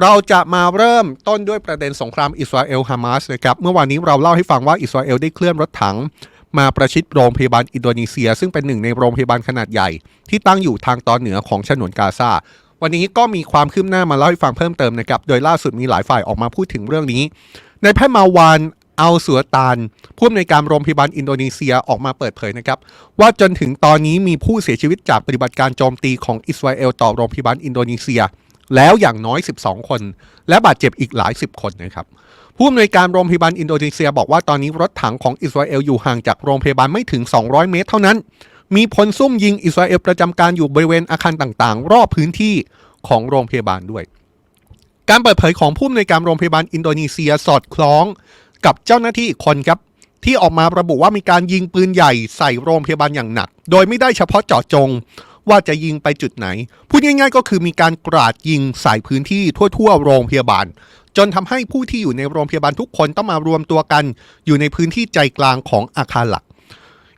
เราจะมาเริ่มต้นด้วยประเด็นสงครามอิสราเอลฮามาสนะครับเมื่อวานนี้เราเล่าให้ฟังว่าอิสราเอลได้เคลื่อนรถถัง มาประชิดโรงพยาบาลอินโดนีเซีย ซึ่งเป็นหนึ่งในโรงพยาบาลขนาดใหญ่ ที่ตั้งอยู่ทางตอนเหนือของฉนวนกาซาวันนี้ก็มีความคืบหน้ามาเล่าให้ฟังเพิ่มเติมนะครับโดยล่าสุดมีหลายฝ่ายออกมาพูดถึงเรื่องนี้ในแพทย์มาวานเอัลสัวตานผู้อำนวยการโรงพยาบาลอินโดนีเซียออกมาเปิดเผยนะครับ ว่าจนถึงตอนนี้มีผู้เสียชีวิตจากปฏิบัติการโจมตีของอิสราเอลต่อโรงพยาบาลอินโดนีเซีย แล้วอย่างน้อย 12 คน และบาดเจ็บอีกหลายสิบคนนะครับผู้อำนวยการโรงพยาบาลอินโดนีเซียบอกว่าตอนนี้รถถังของอิสราเอลอยู่ห่างจากโรงพยาบาลไม่ถึง 200 เมตรเท่านั้น มีพลซุ่มยิงอิสราเอลประจำการอยู่บริเวณอาคารต่างๆ รอบพื้นที่ของโรงพยาบาลด้วย การเปิดเผยของผู้อำนวยการโรงพยาบาลอินโดนีเซียสอดคล้องกับเจ้าหน้าที่อีกคนครับที่ออกมาระบุว่ามีการยิงปืนใหญ่ใส่โรงพยาบาลอย่างหนัก โดยไม่ได้เฉพาะเจาะจง ว่าจะยิงไปจุดไหน พูดง่ายๆ ก็คือมีการกราดยิงใส่พื้นที่ทั่วๆ โรงพยาบาล จนทำให้ผู้ที่อยู่ในโรงพยาบาลทุกคนต้องมารวมตัวกัน อยู่ในพื้นที่ใจกลางของอาคารหลัก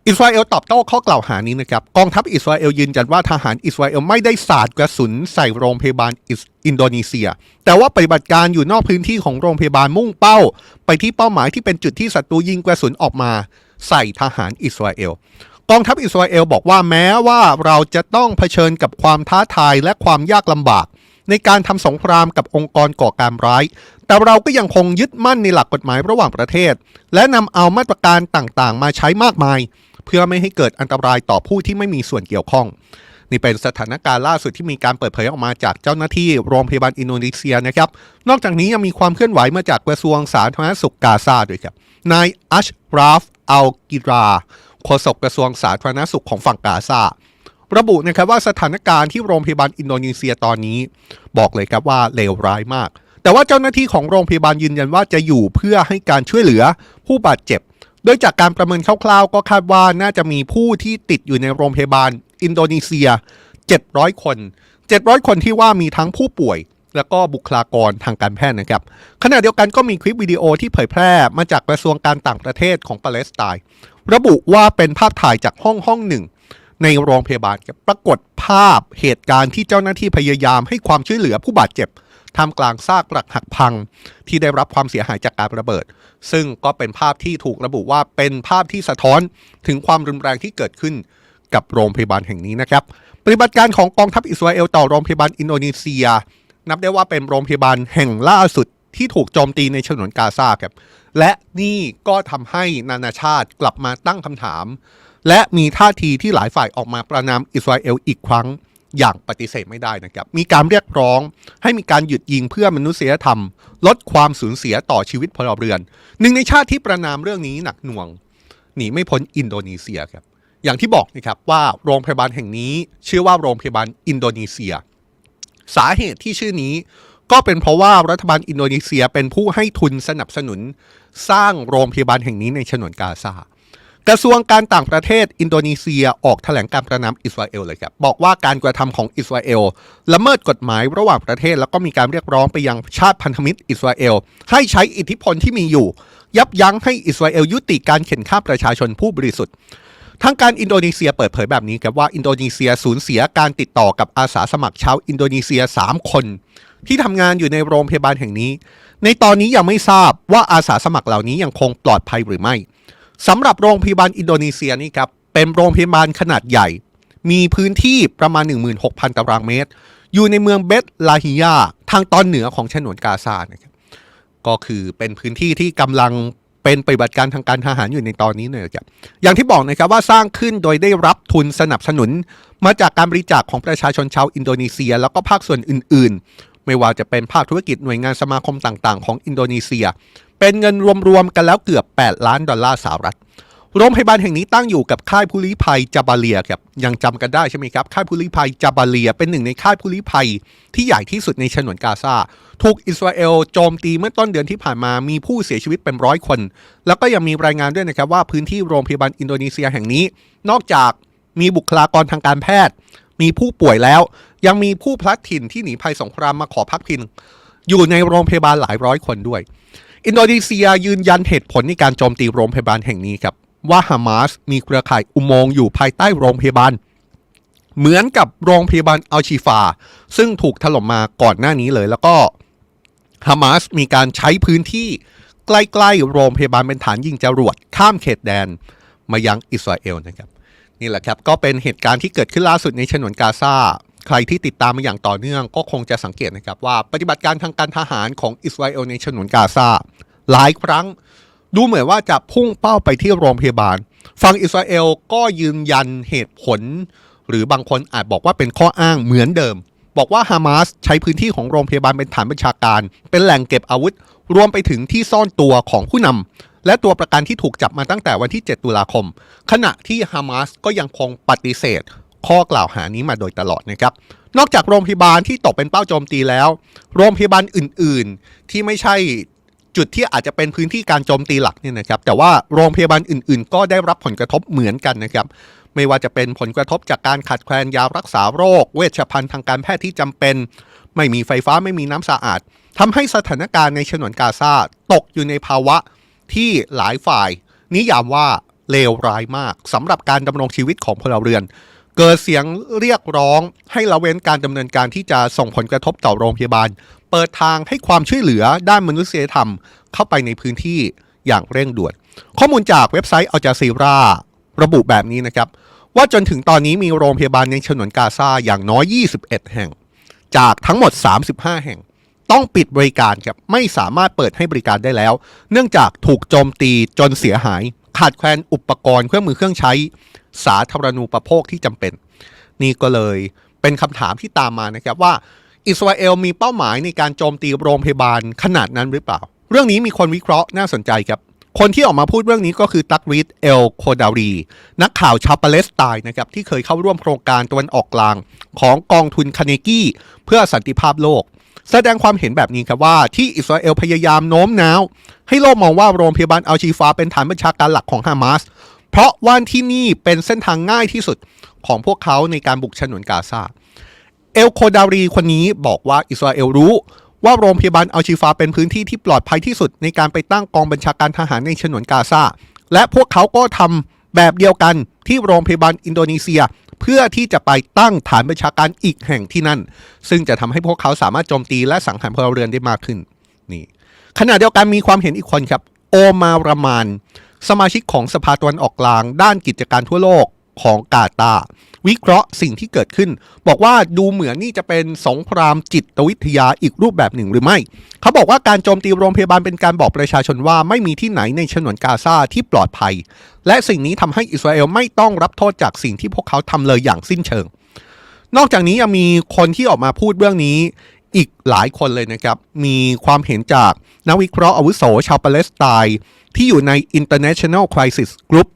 อิสราเอลตอบโต้ข้อกล่าวหานี้นะครับกองทัพอิสราเอลยืนยันว่าทหารอิสราเอลไม่ได้สาดกระสุนใส่โรงพยาบาลอิสอินโดนีเซีย แต่ว่าปฏิบัติการอยู่นอกพื้นที่ของโรงพยาบาลมุ่งเป้า ไปที่เป้าหมายที่เป็นจุดที่ศัตรูยิงกระสุนออกมา ใส่ทหารอิสราเอล กองทัพอิสราเอลบอกว่าแม้ว่าเราจะต้องเผชิญกับความท้าทายและความยากลำบาก ในการทำสงครามกับองค์กรก่อการร้าย แต่เราก็ยังคงยึดมั่นในหลักกฎหมายระหว่างประเทศ และนำเอามาตรการต่างๆ มาใช้มากมาย เพื่อไม่ให้เกิดอันตรายต่อผู้ที่ไม่มีส่วนเกี่ยวข้อง นี่เป็นสถานการณ์ล่าสุดที่มีการเปิดเผยออกมาจากเจ้าหน้าที่โรงพยาบาลอินโดนีเซียนะครับ นอกจากนี้ยังมีความเคลื่อนไหวมาจากกระทรวงสาธารณสุขกาซาด้วยครับนายอัชราฟอัลกิรา โฆษกกระทรวงสาธารณสุขของฝั่งกาซาระบุนะครับว่าสถานการณ์ที่โรงพยาบาลอินโดนีเซียตอนนี้ บอกเลยครับว่าเลวร้ายมาก แต่ว่าเจ้าหน้าที่ของโรงพยาบาลยืนยันว่าจะอยู่เพื่อให้การช่วยเหลือผู้บาดเจ็บ โดยจากการประเมินคร่าวๆ ก็คาดว่าน่าจะมีผู้ที่ติดอยู่ในโรงพยาบาลอินโดนีเซีย 700 คน 700 คนที่ว่ามีทั้งผู้ป่วย แล้วก็บุคลากรทางการแพทย์นะครับขณะเดียวกันก็มีคลิปวิดีโอที่เผยแพร่มาจากกระทรวงการต่างประเทศของปาเลสไตน์ ระบุว่าเป็นภาพถ่ายจากห้องห้องหนึ่ง ในโรงพยาบาลปรากฏภาพเหตุการณ์ที่เจ้าหน้าที่พยายามให้ความช่วยเหลือผู้บาดเจ็บท่ามกลางซากปรักหักพังที่ได้รับความเสียหายจากการระเบิด ซึ่งก็เป็นภาพที่ถูกระบุว่าเป็นภาพที่สะท้อนถึงความรุนแรงที่เกิดขึ้นกับโรงพยาบาลแห่งนี้นะครับ ปฏิบัติการของกองทัพอิสราเอลต่อโรงพยาบาลอินโดนีเซีย นับได้ว่าเป็นโรงพยาบาลแห่งล่าสุดที่ถูกโจมตีในฉนวนกาซาครับ และนี่ก็ทำให้นานาชาติกลับมาตั้งคำถาม และมีท่าทีที่หลายฝ่ายออกมาประนามอิสราเอลอีกครั้งอย่างปฏิเสธไม่ได้นะครับ มีการเรียกร้องให้มีการหยุดยิงเพื่อมนุษยธรรม ลดความสูญเสียต่อชีวิตพลเรือน หนึ่งในชาติที่ประนามเรื่องนี้หนักหน่วง หนีไม่พ้นอินโดนีเซียครับ อย่างที่บอกนะครับว่าโรงพยาบาลแห่งนี้ ชื่อว่าโรงพยาบาลอินโดนีเซีย สาเหตุที่ชื่อนี้ ก็เป็นเพราะว่ารัฐบาลอินโดนีเซียเป็นผู้ให้ทุนสนับสนุน สร้างโรงพยาบาลแห่งนี้ในฉนวนกาซากระทรวงการต่างประเทศอินโดนีเซียออกแถลงการประนามอิสราเอลเลยครับบอกว่าการกระทำของอิสราเอลละเมิดกฎหมายระหว่างประเทศ แล้วก็มีการเรียกร้องไปยังชาติพันธมิตรอิสราเอล ให้ใช้อิทธิพลที่มีอยู่ ยับยั้งให้อิสราเอลยุติการเข็นฆ่าประชาชนผู้บริสุทธิ์ทางการอินโดนีเซียเปิดเผยแบบนี้ครับว่าอินโดนีเซียสูญเสียการติดต่อกับอาสาสมัครชาวอินโดนีเซีย 3 คน ที่ทำงานอยู่ในโรงพยาบาลแห่งนี้ ในตอนนี้ยังไม่ทราบว่าอาสาสมัครเหล่านี้ยังคงปลอดภัยหรือไม่สำหรับโรงพยาบาลอินโดนีเซียนี่ครับเป็นโรงพยาบาลขนาดใหญ่ มีพื้นที่ประมาณ 16,000 ตารางเมตร อยู่ในเมืองเบตลาฮิยาทางตอนเหนือของฉนวนกาซานะครับก็คือเป็นพื้นที่ที่กำลังเป็นปฏิบัติการทางการทหารอยู่ในตอนนี้เนี่ยครับอย่างที่บอกนะครับว่าสร้างขึ้นโดยได้รับทุนสนับสนุน มาจากการบริจาคของประชาชนชาวอินโดนีเซีย แล้วก็ภาคส่วนอื่น ไม่ว่าจะเป็นภาคธุรกิจหน่วยงานสมาคมต่างๆ ของอินโดนีเซีย เป็นเงินรวมๆกันแล้วเกือบ 8 ล้านดอลลาร์สหรัฐโรงพยาบาลแห่งนี้ตั้งอยู่กับค่ายผู้ลี้ภัยจาบาเลียครับยังจำกันได้ใช่ไหมครับค่ายผู้ลี้ภัยจาบาเลีย เป็นหนึ่งในค่ายผู้ลี้ภัย ที่ใหญ่ที่สุดในฉนวนกาซาถูกอิสราเอลโจมตีเมื่อต้นเดือนที่ผ่านมามีผู้เสียชีวิตเป็นร้อยคน แล้วก็ยังมีรายงานด้วยนะครับว่าพื้นที่โรงพยาบาลอินโดนีเซียแห่งนี้ นอกจากมีบุคลากรทางการแพทย์ มีผู้ป่วยแล้ว ยังมีผู้พลัดถิ่นที่หนีภัยสงครามมาขอพักพิงอยู่ในโรงพยาบาลหลายร้อยคนด้วย อินโดนีเซียยืนยันเหตุผลในการโจมตีโรงพยาบาลแห่งนี้ครับว่าฮามาสมีเครือข่ายอุโมงค์อยู่ภายใต้โรงพยาบาล เหมือนกับโรงพยาบาลอัลชีฟา ซึ่งถูกถล่มมาก่อนหน้านี้เลย แล้วก็ฮามาสมีการใช้พื้นที่ใกล้ๆโรงพยาบาลเป็นฐานยิงจรวดข้ามเขตแดนมายังอิสราเอลนะครับ นี่แหละครับ ก็เป็นเหตุการณ์ที่เกิดขึ้นล่าสุดในฉนวนกาซาใครที่ติดตามมาอย่างต่อเนื่องก็คงจะสังเกตนะครับว่าปฏิบัติการทางการทหารของอิสราเอลในฉนวนกาซาหลายครั้ง ดูเหมือนว่าจะพุ่งเป้าไปที่โรงพยาบาล ฝั่งอิสราเอลก็ยืนยันเหตุผล หรือบางคนอาจบอกว่าเป็นข้ออ้างเหมือนเดิม บอกว่าฮามาสใช้พื้นที่ของโรงพยาบาลเป็นฐานบัญชาการ เป็นแหล่งเก็บอาวุธ รวมไปถึงที่ซ่อนตัวของผู้นำ และตัวประกันที่ถูกจับมาตั้งแต่วันที่ 7 ตุลาคม ขณะที่ฮามาสก็ยังคงปฏิเสธ ข้อกล่าวหานี้มาโดยตลอดนะครับ นอกจากโรงพยาบาลที่ตกเป็นเป้าโจมตีแล้ว โรงพยาบาลอื่น ๆ ที่ไม่ใช่จุดที่อาจจะเป็นพื้นที่การโจมตีหลักเนี่ยนะครับ แต่ว่าโรงพยาบาลอื่น ๆ ก็ได้รับผลกระทบเหมือนกันนะครับไม่ว่าจะเป็นผลกระทบจากการขาดแคลนยารักษาโรค เวชภัณฑ์ทางการแพทย์ที่จำเป็น ไม่มีไฟฟ้าไม่มีน้ำสะอาดทำให้สถานการณ์ในฉนวนกาซาตกอยู่ในภาวะ ที่หลายฝ่าย นิยามว่าเลวร้ายมากสำหรับการดำรงชีวิตของพลเรือน เกิดเสียงเรียกร้องให้ละเว้นการดำเนินการที่จะส่งผลกระทบต่อโรงพยาบาล เปิดทางให้ความช่วยเหลือด้านมนุษยธรรม เข้าไปในพื้นที่อย่างเร่งด่วน ข้อมูลจากเว็บไซต์อัลจาซีราระบุแบบนี้นะครับ ว่าจนถึงตอนนี้มีโรงพยาบาลในฉนวนกาซาอย่างน้อย 21 แห่ง จากทั้งหมด 35 แห่ง ต้องปิดบริการครับไม่สามารถเปิดให้บริการได้แล้ว เนื่องจากถูกโจมตีจนเสียหาย ขาดแคลนอุปกรณ์เครื่องมือเครื่องใช้ สาธารณูปโภคที่จำเป็น นี่ก็เลยเป็นคำถามที่ตามมานะครับว่า อิสราเอลมีเป้าหมายในการโจมตีโรงพยาบาลขนาดนั้นหรือเปล่า เรื่องนี้มีคนวิเคราะห์น่าสนใจครับคนที่ออกมาพูดเรื่องนี้ก็คือตักริดเอลโคดารี นักข่าวชาวปาเลสไตน์นะครับที่เคยเข้าร่วมโครงการตะวันออกกลาง ของกองทุนคาเนกี้เพื่อสันติภาพโลก แสดงความเห็นแบบนี้ครับว่าที่อิสราเอลพยายามโน้มน้าว ให้โลกมองว่าโรงพยาบาลอัลชีฟาเป็นฐานบัญชาการหลักของฮามาสเพราะว่าที่นี่เป็นเส้นทางง่ายที่สุดของพวกเขาในการบุกฉนวนกาซาเอลโคดารีคนนี้บอกว่าอิสราเอลรู้ว่าโรงพยาบาลอัลชิฟาเป็นพื้นที่ที่ปลอดภัยที่สุดในการไปตั้งกองบัญชาการทหารในฉนวนกาซาและพวกเขาก็ทำแบบเดียวกัน ที่โรงพยาบาลอินโดนีเซีย เพื่อที่จะไปตั้งฐานประชาการอีกแห่งที่นั่น ซึ่งจะทำให้พวกเขาสามารถโจมตีและสังหารพลเรือนได้มากขึ้นนี่ขณะเดียวกันมีความเห็นอีกคนครับ โอมารามาน สมาชิกของสภาตะวันออกกลาง ด้านกิจการทั่วโลกของกาตาร์ วิเคราะห์สิ่งที่เกิดขึ้น บอกว่าดูเหมือนนี่จะเป็นสงครามจิตวิทยาอีกรูปแบบหนึ่งหรือไม่ เขาบอกว่าการโจมตีโรงพยาบาลเป็นการบอกประชาชนว่าไม่มีที่ไหนในฉนวนกาซาที่ปลอดภัย และสิ่งนี้ทำให้อิสราเอลไม่ต้องรับโทษจากสิ่งที่พวกเขาทำเลยอย่างสิ้นเชิง นอกจากนี้ยังมีคนที่ออกมาพูดเรื่องนี้อีกหลายคนเลยนะครับ มีความเห็นจากนักวิเคราะห์อาวุโสชาวปาเลสไตน์ที่อยู่ใน International Crisis Group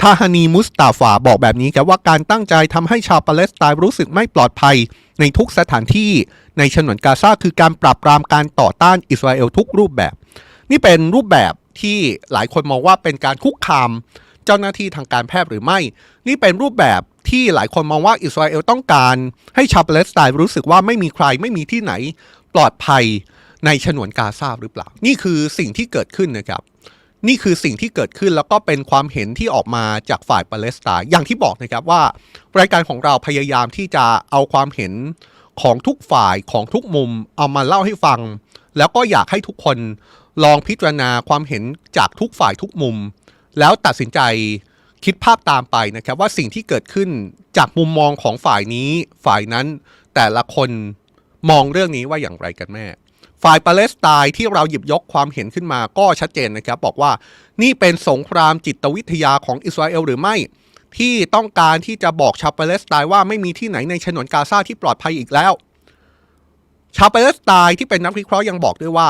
ทาฮานีมุสตาฟาบอกแบบนี้ครับว่าการตั้งใจทำให้ชาวปาเลสไตน์รู้สึกไม่ปลอดภัย ในทุกสถานที่ในฉนวนกาซาคือการปราบปรามการต่อต้านอิสราเอลทุกรูปแบบ นี่เป็นรูปแบบที่หลายคนมองว่าเป็นการคุกคามเจ้าหน้าที่ทางการแพทย์หรือไม่ นี่เป็นรูปแบบที่หลายคนมองว่าอิสราเอลต้องการให้ชาวปาเลสไตน์รู้สึกว่าไม่มีใครไม่มีที่ไหนปลอดภัยในฉนวนกาซาหรือเปล่า นี่คือสิ่งที่เกิดขึ้นนะครับ นี่คือสิ่งที่เกิดขึ้นแล้วก็เป็นความเห็นที่ออกมาจากฝ่ายปาเลสไตน์อย่างที่บอกนะครับว่า รายการของเราพยายามที่จะเอาความเห็นของทุกฝ่ายของทุกมุมเอามาเล่าให้ฟัง แล้วก็อยากให้ทุกคนลองพิจารณาความเห็นจากทุกฝ่ายทุกมุม แล้วตัดสินใจคิดภาพตามไปนะครับว่าสิ่งที่เกิดขึ้นจากมุมมองของฝ่ายนี้ฝ่ายนั้นแต่ละคนมองเรื่องนี้ว่าอย่างไรกันแม่ ฝ่ายปาเลสไตน์ที่เราหยิบยกความเห็นขึ้นมาก็ชัดเจนนะครับ บอกว่านี่เป็นสงครามจิตวิทยาของอิสราเอลหรือไม่ ที่ต้องการที่จะบอกชาวปาเลสไตน์ว่าไม่มีที่ไหนในฉนวนกาซาที่ปลอดภัยอีกแล้ว ชาวปาเลสไตน์ที่เป็นนักวิเคราะห์ยังบอกด้วยว่า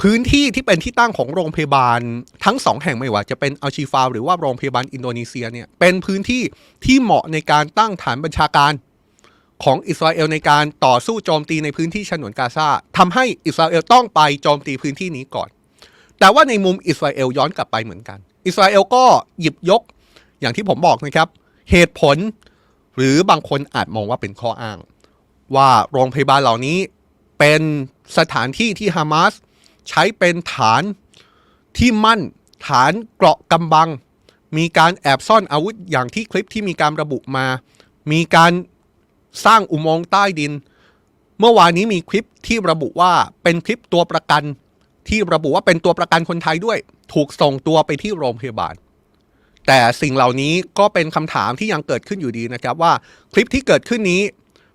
พื้นที่ที่เป็นที่ตั้งของโรงพยาบาล ทั้งสองแห่งไม่ว่าจะเป็นอัลชีฟาหรือว่าโรงพยาบาลอินโดนีเซียเนี่ยเป็นพื้นที่ที่เหมาะในการตั้งฐานบัญชาการ ของอิสราเอลในการต่อสู้โจมตีในพื้นที่ฉนวนกาซาทำให้อิสราเอลต้องไปโจมตีพื้นที่นี้ก่อน แต่ว่าในมุมอิสราเอลย้อนกลับไปเหมือนกัน อิสราเอลก็หยิบยกอย่างที่ผมบอกนะครับ เหตุผลหรือบางคนอาจมองว่าเป็นข้ออ้าง ว่าโรงพยาบาลเหล่านี้เป็นสถานที่ที่ฮามาสใช้เป็นฐานที่มั่นฐานเกราะกำบัง มีการแอบซ่อนอาวุธอย่างที่คลิปที่มีการระบุมา มีการ สร้างอุโมงค์ใต้ดิน เมื่อวานนี้มีคลิปที่ระบุว่าเป็นคลิปตัวประกัน ที่ระบุว่าเป็นตัวประกันคนไทยด้วย ถูกส่งตัวไปที่โรงพยาบาล แต่สิ่งเหล่านี้ก็เป็นคำถามที่ยังเกิดขึ้นอยู่ดีนะครับว่าคลิปที่เกิดขึ้นนี้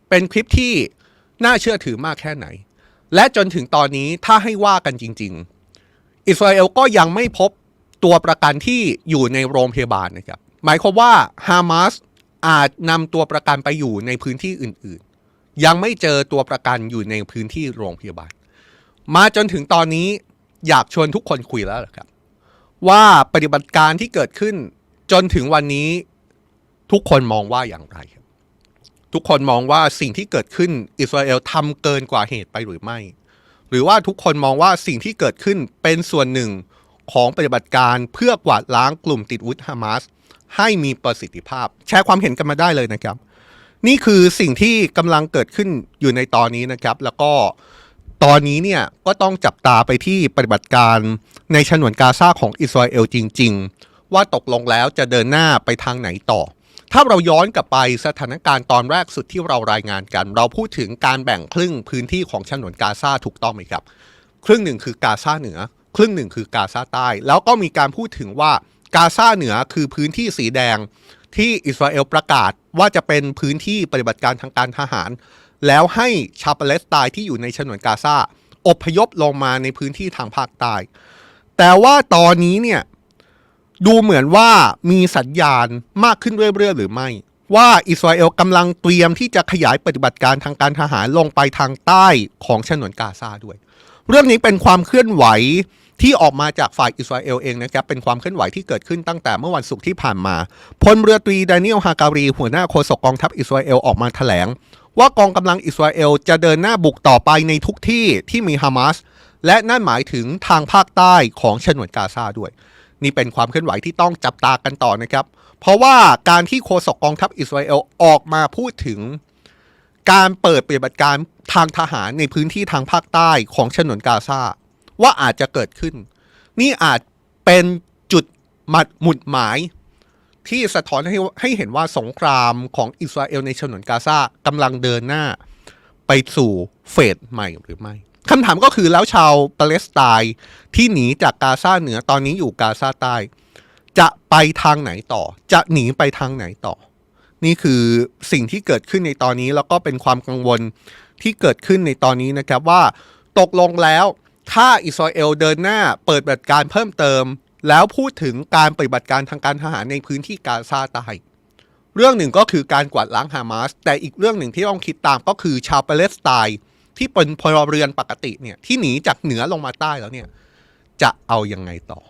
เป็นคลิปที่น่าเชื่อถือมากแค่ไหน และจนถึงตอนนี้ถ้าให้ว่ากันจริง ๆ อิสราเอลก็ยังไม่พบตัวประกันที่อยู่ในโรงพยาบาลนะครับหมายความว่าฮามาส อาจนำตัวประกันไปอยู่ในพื้นที่อื่นๆ ยังไม่เจอตัวประกันอยู่ในพื้นที่โรงพยาบาล มาจนถึงตอนนี้อยากชวนทุกคนคุยแล้วครับ ว่าปฏิบัติการที่เกิดขึ้นจนถึงวันนี้ทุกคนมองว่าอย่างไรครับทุกคนมองว่าสิ่งที่เกิดขึ้นอิสราเอลทำเกินกว่าเหตุไปหรือไม่ หรือว่าทุกคนมองว่าสิ่งที่เกิดขึ้นเป็นส่วนหนึ่งของปฏิบัติการเพื่อกวาดล้างกลุ่มติดวุธฮามาส ให้มีประสิทธิภาพ แชร์ความเห็นกันมาได้เลยนะครับ นี่คือสิ่งที่กำลังเกิดขึ้นอยู่ในตอนนี้นะครับ แล้วก็ตอนนี้เนี่ยก็ต้องจับตาไปที่ปฏิบัติการในฉนวนกาซาของอิสราเอลจริง ๆ ว่าตกลงแล้วจะเดินหน้าไปทางไหนต่อ ถ้าเราย้อนกลับไปสถานการณ์ตอนแรกสุดที่เรารายงานกัน เราพูดถึงการแบ่งครึ่งพื้นที่ของฉนวนกาซาถูกต้องไหมครับ ครึ่งหนึ่งคือกาซาเหนือ ครึ่งหนึ่งคือกาซาใต้ แล้วก็มีการพูดถึงว่า กาซาเหนือคือพื้นที่สีแดงที่อิสราเอลประกาศว่าจะเป็นพื้นที่ปฏิบัติการทางการทหาร แล้วให้ชาวปาเลสไตน์ที่อยู่ในฉนวนกาซาอพยพลงมาในพื้นที่ทางภาคใต้แต่ว่าตอนนี้เนี่ยดูเหมือนว่ามีสัญญาณมากขึ้นเรื่อยๆหรือไม่ ว่าอิสราเอลกำลังเตรียมที่จะขยายปฏิบัติการทางการทหารลงไปทางใต้ของฉนวนกาซาด้วย เรื่องนี้เป็นความเคลื่อนไหว ที่ออกมาจากฝ่ายอิสราเอลเองนะครับเป็นความเคลื่อนไหวที่เกิดขึ้นตั้งแต่เมื่อวันศุกร์ที่ผ่านมาพลเรือตรีดานิเอลฮาการีหัวหน้าโฆษกกองทัพอิสราเอลออกมาแถลง ว่ากองกำลังอิสราเอลจะเดินหน้าบุกต่อไปในทุกที่ที่มีฮามาสและนั่นหมายถึงทางภาคใต้ของฉนวนกาซาด้วย นี่เป็นความเคลื่อนไหวที่ต้องจับตากันต่อนะครับ เพราะว่าการที่โฆษกกองทัพอิสราเอลออกมาพูดถึง การเปิดปฏิบัติการทางทหารในพื้นที่ทางภาคใต้ของฉนวนกาซา ว่าอาจจะเกิดขึ้น นี่อาจเป็นจุดหมัดหมุดหมาย ที่สะท้อนให้ให้เห็นว่าสงครามของอิสราเอลในฉนวนกาซากำลังเดินหน้า ไปสู่เฟสใหม่หรือไม่คำถามก็คือแล้วชาวปาเลสไตน์ที่หนีจากกาซาเหนือตอนนี้อยู่กาซาใต้ จะไปทางไหนต่อ จะหนีไปทางไหนต่อ นี่คือสิ่งที่เกิดขึ้นในตอนนี้แล้วก็เป็นความกังวลที่เกิดขึ้นในตอนนี้นะครับว่า ตกลงแล้ว ถ้าอิสราเอลเดินหน้าเปิดปฏิบัติการเพิ่มเติม แล้วพูดถึงการปฏิบัติการทางการทหารในพื้นที่กาซาใต้เรื่องหนึ่งก็คือการกวาดล้างฮามาสแต่อีกเรื่องหนึ่งที่ต้องคิดตามก็คือชาวปาเลสไตน์ที่เป็นพลเรือนปกติเนี่ยที่หนีจากเหนือลงมาใต้แล้วเนี่ยจะเอายังไงต่อ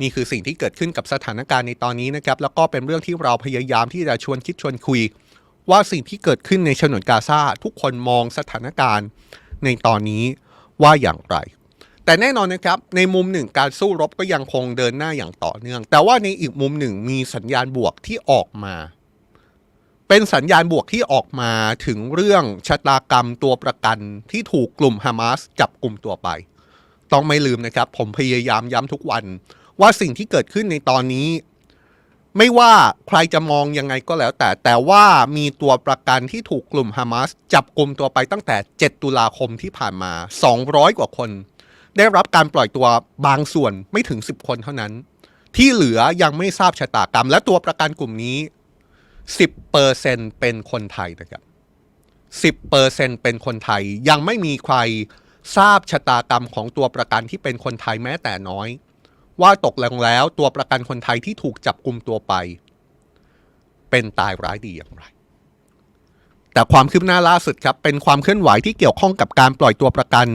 นี่คือสิ่งที่เกิดขึ้นกับสถานการณ์ในตอนนี้นะครับแล้วก็เป็นเรื่องที่เราพยายามที่จะชวนคิดชวนคุย ว่าสิ่งที่เกิดขึ้นในฉนวนกาซาทุกคนมองสถานการณ์ในตอนนี้ ว่าอย่างไร แต่แน่นอนนะครับในมุมหนึ่งการสู้รบก็ยังคงเดินหน้าอย่างต่อเนื่อง แต่ว่าในอีกมุมหนึ่งมีสัญญาณบวกที่ออกมา เป็นสัญญาณบวกที่ออกมาถึงเรื่องชะตากรรมตัวประกันที่ถูกกลุ่มฮามาสจับกลุ่มตัวไป ต้องไม่ลืมนะครับ ผมพยายามย้ำทุกวันว่าสิ่งที่เกิดขึ้นในตอนนี้ ไม่ว่าใครจะมองยังไงก็แล้ว แต่แต่ว่ามีตัวประกันที่ถูกกลุ่มฮามาสจับกลุ่มตัวไปตั้งแต่ 7 ตุลาคมที่ผ่านมา 200 กว่าคน ได้รับการปล่อยตัวบางส่วนไม่ถึง 10 คนเท่านั้น ที่เหลือยังไม่ทราบชะตากรรม และตัวประกันกลุ่มนี้ 10%เป็นคนไทยนะครับ10%เป็นคนไทยยังไม่มีใครทราบชะตากรรมของตัวประกันที่เป็นคนไทยแม้แต่น้อย ว่าตกลงแล้วตัวประกันคนไทยที่ถูกจับกลุ่มตัวไป เป็นตายร้ายดีอย่างไร แต่ความคืบหน้าล่าสุดครับ เป็นความเคลื่อนไหวที่เกี่ยวข้องกับการปล่อยตัวประกัน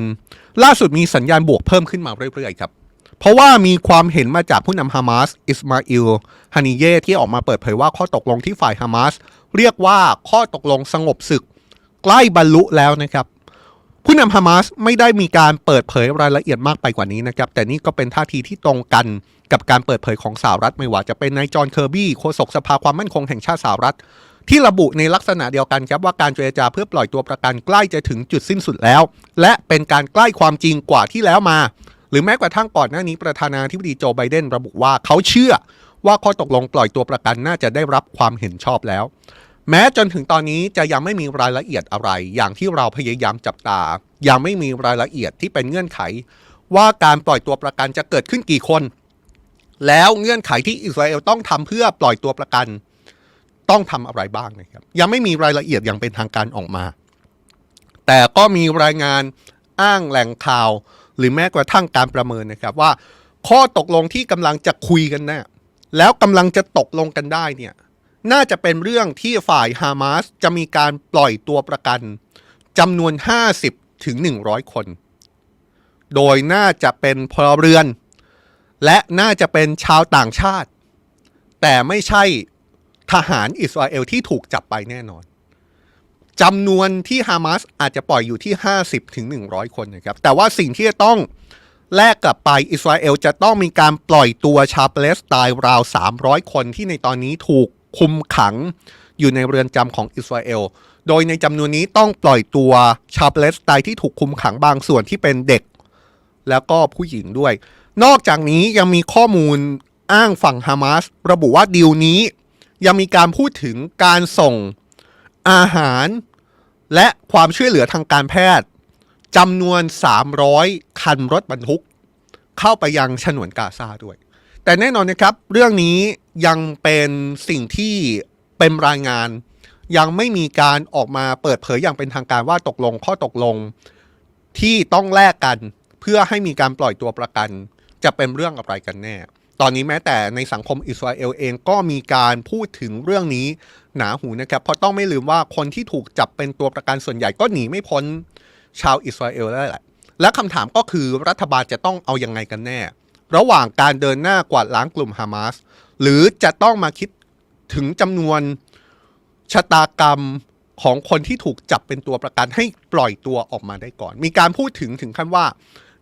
ล่าสุดมีสัญญาณบวกเพิ่มขึ้นมาเรื่อยๆครับเพราะว่ามีความเห็นมาจากผู้นำฮามาสอิสมาอิลฮานิเยที่ออกมาเปิดเผยว่าข้อตกลงที่ฝ่ายฮามาสเรียกว่าข้อตกลงสงบศึก ใกล้บรรลุแล้วนะครับ ผู้นำฮามาสไม่ได้มีการเปิดเผยรายละเอียดมากไปกว่านี้นะครับ แต่นี่ก็เป็นท่าทีที่ตรงกันกับการเปิดเผยของสหรัฐไม่ว่าจะเป็นนายจอห์นเคอร์บี้โฆษกสภาความมั่นคงแห่งชาติสหรัฐ ที่ระบุในลักษณะเดียวกันครับว่าการเจรจาเพื่อปล่อยตัวประกันใกล้จะถึงจุดสิ้นสุดแล้ว และเป็นการใกล้ความจริงกว่าที่แล้วมา หรือแม้กระทั่งก่อนหน้านี้ประธานาธิบดีโจไบเดนระบุว่าเขาเชื่อว่าข้อตกลงปล่อยตัวประกันน่าจะได้รับความเห็นชอบแล้ว แม้จนถึงตอนนี้จะยังไม่มีรายละเอียดอะไร อย่างที่เราพยายามจับตา ยังไม่มีรายละเอียดที่เป็นเงื่อนไข ว่าการปล่อยตัวประกันจะเกิดขึ้นกี่คน แล้วเงื่อนไขที่อิสราเอลต้องทำเพื่อปล่อยตัวประกัน ต้องทำอะไรบ้างนะครับ ยังไม่มีรายละเอียดอย่างเป็นทางการออกมา แต่ก็มีรายงานอ้างแหล่งข่าว หรือแม้กระทั่งการประเมินนะครับว่า ข้อตกลงที่กำลังจะคุยกันนะ่แล้วกำลังจะตกลงกันได้เนี่ย น่าจะเป็นเรื่องที่ฝ่ายฮามาสจะมีการปล่อยตัวประกันจำนวน 50 ถึง 100 คน โดยน่าจะเป็นพลเรือน และน่าจะเป็นชาวต่างชาติ แต่ไม่ใช่ทหารอิสราเอลที่ถูกจับไปแน่นอนจำนวนที่ฮามาสอาจจะปล่อยอยู่ที่ 50 ถึง 100 คนนะครับ แต่ว่าสิ่งที่จะต้องแลกกลับไปอิสราเอลจะต้องมีการปล่อยตัวชาวปาเลสไตน์ราว 300 คนที่ในตอนนี้ถูก คุมขังอยู่ในเรือนจำของอิสราเอล โดยในจำนวนนี้ต้องปล่อยตัวชาวปาเลสไตน์ที่ถูกคุมขังบางส่วนที่เป็นเด็ก แล้วก็ผู้หญิงด้วย นอกจากนี้ยังมีข้อมูลอ้างฝั่งฮามาสระบุว่าดีลนี้ ยังมีการพูดถึงการส่งอาหาร และความช่วยเหลือทางการแพทย์จำนวน 300 คันรถบรรทุก เข้าไปยังฉนวนกาซาด้วย แต่แน่นอนนะครับ เรื่องนี้ยังเป็นสิ่งที่เป็นรายงาน ยังไม่มีการออกมาเปิดเผยอย่างเป็นทางการว่าตกลงข้อตกลงที่ต้องแลกกันเพื่อให้มีการปล่อยตัวประกัน จะเป็นเรื่องอะไรกันแน่ ตอนนี้แม้แต่ในสังคมอิสราเอลเองก็มีการพูดถึงเรื่องนี้หนาหูนะครับ เพราะต้องไม่ลืมว่าคนที่ถูกจับเป็นตัวประกันส่วนใหญ่ก็หนีไม่พ้นชาวอิสราเอลแล้แหละและคำถามก็คือรัฐบาลจะต้องเอายังไงกันแน่ ระหว่างการเดินหน้ากวาดล้างกลุ่มฮามาสหรือจะต้องมาคิดถึงจำนวนชะตากรรมของคนที่ถูกจับเป็นตัวประกันให้ปล่อยตัวออกมาได้ก่อน มีการพูดถึงถึงขั้นว่า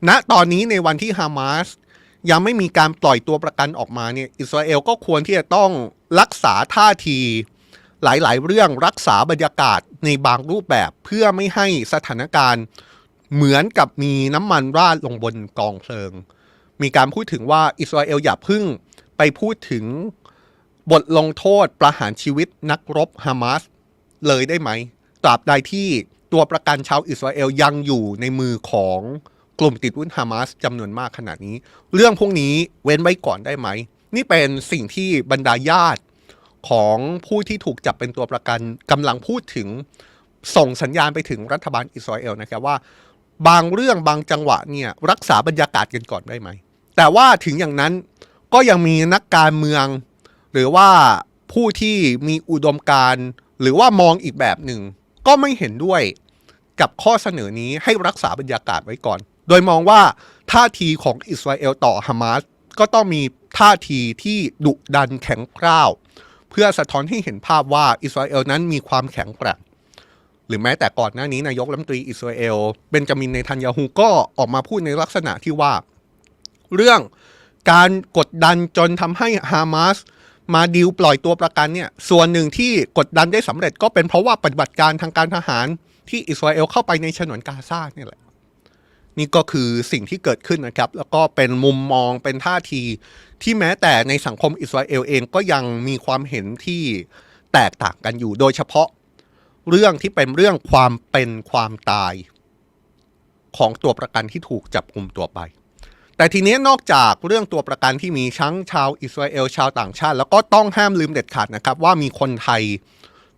ณตอนนี้ในวันที่ฮามาสยังไม่มีการปล่อยตัวประกันออกมาเนี่ยอิสราเอลก็ควรที่จะต้องรักษาท่าทีหลาย ๆ เรื่องรักษาบรรยากาศในบางรูปแบบเพื่อไม่ให้สถานการณ์เหมือนกับมีน้ำมันราดลงบนกองเพลิง มีการพูดถึงว่าอิสราเอลอย่าพึ่งไปพูดถึงบทลงโทษประหารชีวิตนักรบฮามาสเลยได้ไหม ตราบใดที่ตัวประกันชาวอิสราเอลยังอยู่ในมือของกลุ่มติดวุ้นฮามาสจำนวนมากขนาดนี้ เรื่องพวกนี้เว้นไว้ก่อนได้ไหม นี่เป็นสิ่งที่บรรดาญาติของผู้ที่ถูกจับเป็นตัวประกันกำลังพูดถึงส่งสัญญาณไปถึงรัฐบาลอิสราเอลนะครับว่า บางเรื่องบางจังหวะเนี่ยรักษาบรรยากาศกันก่อนได้ไหม แต่ว่าถึงอย่างนั้นก็ยังมีนักการเมือง หรือว่าผู้ที่มีอุดมการณ์หรือว่ามองอีกแบบหนึ่ง ก็ไม่เห็นด้วยกับข้อเสนอนี้ให้รักษาบรรยากาศไว้ก่อน โดยมองว่าท่าทีของอิสราเอลต่อฮามาสก็ต้องมีท่าทีที่ดุดันแข็งกร้าว เพื่อสะท้อนให้เห็นภาพว่าอิสราเอลนั้นมีความแข็งแกร่งหรือแม้แต่ก่อนหน้านี้นายกรัฐมนตรีอิสราเอลเบนจามินเนทันยาฮูก็ออกมาพูดในลักษณะที่ว่า เรื่องการกดดันจนทำให้ฮามาสมาดิวปล่อยตัวประกันเนี่ยส่วนหนึ่งที่กดดันได้สำเร็จก็เป็นเพราะว่าปฏิบัติการทางการทหารที่อิสราเอลเข้าไปในฉนวนกาซาเนี่ยแหละนี่ก็คือสิ่งที่เกิดขึ้นนะครับ แล้วก็เป็นมุมมองเป็นท่าทีที่แม้แต่ในสังคมอิสราเอลเองก็ยังมีความเห็นที่แตกต่างกันอยู่ โดยเฉพาะเรื่องที่เป็นเรื่องความเป็นความตายของตัวประกันที่ถูกจับกลุ่มตัวไป แต่ทีนี้นอกจากเรื่องตัวประกันที่มีทั้งชาวอิสราเอลชาวต่างชาติ แล้วก็ต้องห้ามลืมเด็ดขาดนะครับ ว่ามีคนไทย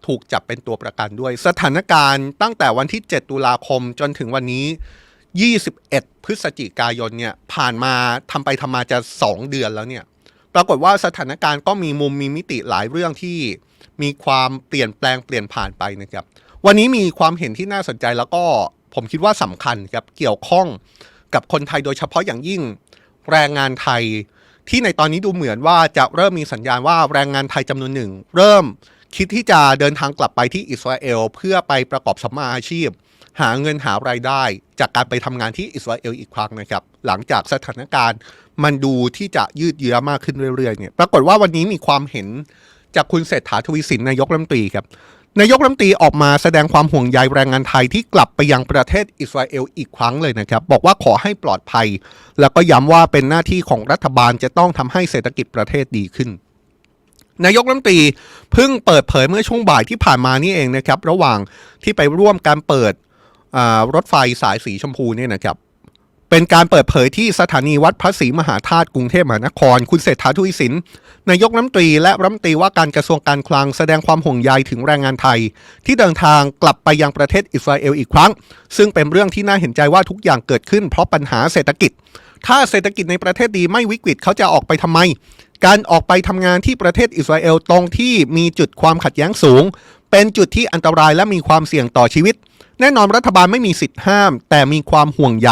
ถูกจับเป็นตัวประกันด้วย สถานการณ์ตั้งแต่วันที่ 7 ตุลาคมจนถึงวันนี้ 21 พฤศจิกายนเนี่ยผ่านมาทำไปทำมาจะ 2 เดือนแล้วเนี่ยปรากฏว่าสถานการณ์ก็มีมุมมีมิติหลายเรื่องที่มีความเปลี่ยนแปลงเปลี่ยนผ่านไปนะครับ วันนี้มีความเห็นที่น่าสนใจแล้วก็ผมคิดว่าสำคัญครับเกี่ยวข้อง กับคนไทยโดยเฉพาะอย่างยิ่งแรงงานไทย ที่ในตอนนี้ดูเหมือนว่าจะเริ่มมีสัญญาณว่าแรงงานไทยจำนวนหนึ่ง เริ่มคิดที่จะเดินทางกลับไปที่อิสราเอล เพื่อไปประกอบสัมมาอาชีพ หาเงินหารายได้ จากการไปทำงานที่อิสราเอลอีกครั้งนะครับ หลังจากสถานการณ์มันดูที่จะยืดเยื้อมากขึ้นเรื่อยๆเนี่ยปรากฏว่าวันนี้มีความเห็นจากคุณเศรษฐาทวีสินนายกรัฐมนตรีครับ นายกรัฐมนตรีออกมาแสดงความห่วงใยแรงงานไทยที่กลับไปยังประเทศอิสราเอลอีกครั้งเลยนะครับ บอกว่าขอให้ปลอดภัย แล้วก็ย้ำว่าเป็นหน้าที่ของรัฐบาลจะต้องทำให้เศรษฐกิจประเทศดีขึ้น นายกรัฐมนตรีเพิ่งเปิดเผยเมื่อช่วงบ่ายที่ผ่านมานี่เองนะครับ ระหว่างที่ไปร่วมการเปิดรถไฟสายสีชมพูเนี่ยนะครับ เป็นการเปิดเผยที่สถานีวัดพระศรีมหาธาตุกรุงเทพมหานคร คุณเศรษฐาทวีสินนายกรัฐมนตรีและรัฐมนตรีว่าการกระทรวงการคลังแสดงความห่วงใยถึงแรงงานไทย ที่เดินทางกลับไปยังประเทศอิสราเอลอีกครั้ง ซึ่งเป็นเรื่องที่น่าเห็นใจว่าทุกอย่างเกิดขึ้นเพราะปัญหาเศรษฐกิจ ถ้าเศรษฐกิจในประเทศดีไม่วิกฤตเขาจะออกไปทำไม การออกไปทำงานที่ประเทศอิสราเอลตรงที่มีจุดความขัดแย้งสูง เป็นจุดที่อันตรายและมีความเสี่ยงต่อชีวิต แน่นอนรัฐบาลไม่มีสิทธิ์ห้าม แต่มีความห่วงใย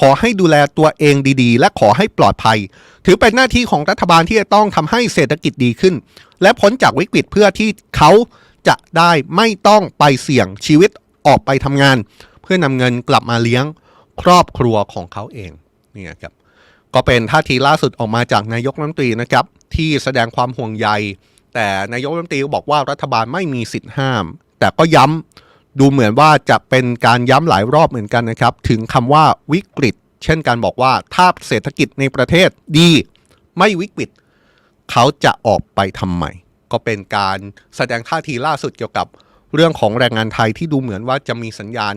ขอให้ดูแลตัวเองดีๆ และขอให้ปลอดภัย ถือเป็นหน้าที่ของรัฐบาลที่จะต้องทำให้เศรษฐกิจดีขึ้น และพ้นจากวิกฤตเพื่อที่เขาจะได้ไม่ต้องไปเสี่ยงชีวิตออกไปทำงาน เพื่อนำเงินกลับมาเลี้ยงครอบครัวของเขาเองนี่ครับก็เป็นท่าทีล่าสุดออกมาจากนายกรัฐมนตรีนะครับ ที่แสดงความห่วงใย แต่นายกรัฐมนตรีบอกว่ารัฐบาลไม่มีสิทธิ์ห้าม แต่ก็ย้ำ ดูเหมือนว่าจะเป็นการย้ำหลายรอบเหมือนกันนะครับ ถึงคำว่าวิกฤต เช่นการบอกว่าถ้าเศรษฐกิจในประเทศดี ไม่วิกฤต เขาจะออกไปทำไม ก็เป็นการแสดงท่าทีล่าสุดเกี่ยวกับเรื่องของแรงงานไทยที่ดูเหมือนว่าจะมีสัญญาณ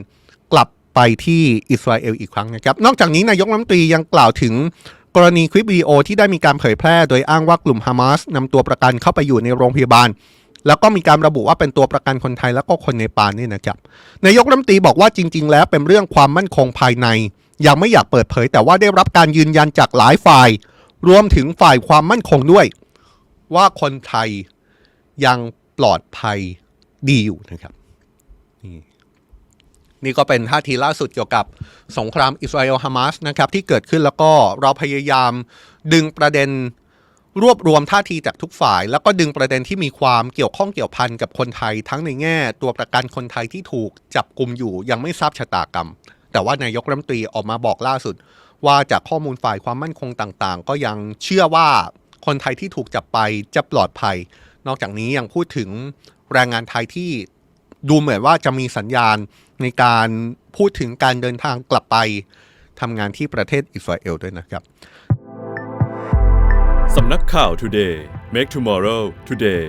กลับไปที่อิสราเอลอีกครั้งนะครับ นอกจากนี้นายกรัฐมนตรียังกล่าวถึงกรณีคลิปวิดีโอที่ได้มีการเผยแพร่ โดยอ้างว่ากลุ่มฮามาสนำตัวประกันเข้าไปอยู่ในโรงพยาบาล แล้วก็มีการระบุว่าเป็นตัวประกันคนไทยแล้วก็คนในปานนี่นะครับนายกรัฐมนตรีบอกว่าจริง ๆ แล้วเป็นเรื่องความมั่นคงภายใน ยังไม่อยากเปิดเผย แต่ว่าได้รับการยืนยันจากหลายฝ่าย รวมถึงฝ่ายความมั่นคงด้วย ว่าคนไทยยังปลอดภัยดีอยู่นะครับนี่นี่ก็เป็นท่าทีล่าสุดเกี่ยวกับสงครามอิสราเอลฮามาสนะครับที่เกิดขึ้นแล้วก็เราพยายามดึงประเด็น รวบรวมท่าทีจากทุกฝ่าย แล้วก็ดึงประเด็นที่มีความเกี่ยวข้องเกี่ยวพันกับคนไทย ทั้งในแง่ตัวประกันคนไทยที่ถูกจับกลุ่มอยู่ยังไม่ทราบชะตากรรม แต่ว่านายกรัฐมนตรีออกมาบอกล่าสุด ว่าจากข้อมูลฝ่ายความมั่นคงต่างๆ ก็ยังเชื่อว่าคนไทยที่ถูกจับไปจะปลอดภัย นอกจากนี้ยังพูดถึงแรงงานไทยที่ดูเหมือนว่าจะมีสัญญาณในการพูดถึงการเดินทางกลับไปทำงานที่ประเทศอิสราเอลด้วยนะครับำนักข่าว Today Make Tomorrow Today